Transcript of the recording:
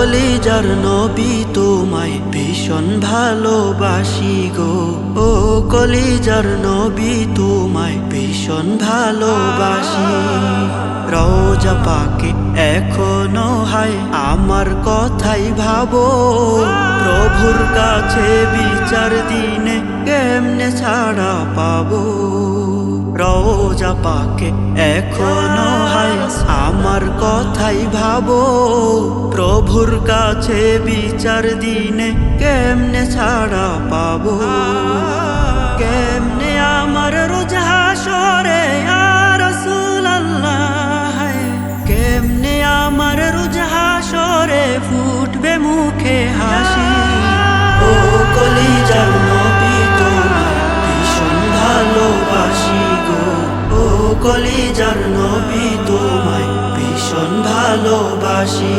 কলিজার নবী তোমায় ভীষণ ভালোবাসি গো। ও কলিজার নবী তোমায় ভীষণ ভালোবাসি। রোজা পাকে এখনও হায়, আমার কথাই ভাবো। প্রভুর কাছে বিচার দিনে কেমনে ছাড়া পাবো? রোজা পাকে এখনও হায়, আমার কথাই ভাবো। প্রভুর কাছে বিচার দিনে কেমনে ছাড়া পাব? কেমনে আমার রোজা সরে আর কেমনে আমার রোজা সরে ফুটবে মুখে হাসি? ও কলিজার নবী তোমায় ভীষণ ভালোবাসি গো। ও কলিজার নবী তোমায় ভীষণ ভালোবাসি।